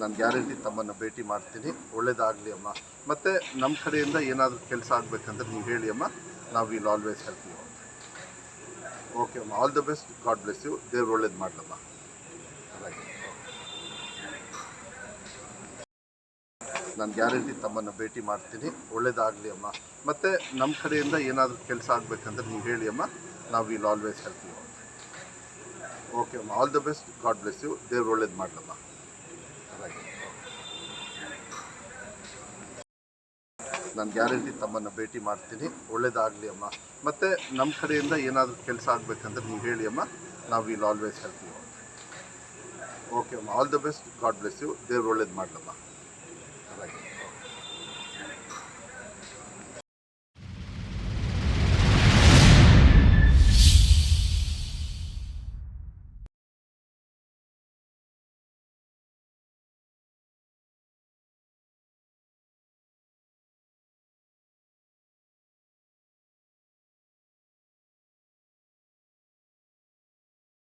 ನಾನು ಗ್ಯಾರಂಟಿ ತಮ್ಮನ್ನು ಭೇಟಿ ಮಾಡ್ತೀನಿ. ಒಳ್ಳೇದಾಗಲಿ ಅಮ್ಮ. ಮತ್ತು ನಮ್ಮ ಕಡೆಯಿಂದ ಏನಾದರೂ ಕೆಲಸ ಆಗಬೇಕಂದ್ರೆ ನೀವು ಹೇಳಿ ಅಮ್ಮ. ನಾವು will always help you okay ಅಮ್ಮ. All the best God bless you ದೇವ್ರು ಒಳ್ಳೇದು ಮಾಡಲಮ್ಮ. ನಾನು ಗ್ಯಾರಂಟಿ ತಮ್ಮನ್ನು ಭೇಟಿ ಮಾಡ್ತೀನಿ. ಒಳ್ಳೇದಾಗಲಿ ಅಮ್ಮ. ಮತ್ತು ನಮ್ಮ ಕಡೆಯಿಂದ ಏನಾದರೂ ಕೆಲಸ ಆಗಬೇಕಂದ್ರೆ ನೀವು ಹೇಳಿ ಅಮ್ಮ. ನಾವು will always help you okay ಅಮ್ಮ. All the best God bless you ದೇವ್ರು ಒಳ್ಳೇದು ಮಾಡಲಮ್ಮ. ನಾನು ಗ್ಯಾರಂಟಿ ತಮ್ಮನ್ನು ಭೇಟಿ ಮಾಡ್ತೀನಿ. ಒಳ್ಳೇದಾಗಲಿ ಅಮ್ಮ. ಮತ್ತು ನಮ್ಮ ಕಡೆಯಿಂದ ಏನಾದರೂ ಕೆಲಸ ಆಗಬೇಕಂದ್ರೆ ನೀವು ಹೇಳಿ ಅಮ್ಮ. ನಾವು ವಿಲ್ ಆಲ್ವೇಸ್ ಹೆಲ್ಪ್ ಓಕೆ ಅಮ್ಮ. All the best God bless you ದೇವ್ರು ಒಳ್ಳೇದು ಮಾಡಲಮ್ಮ.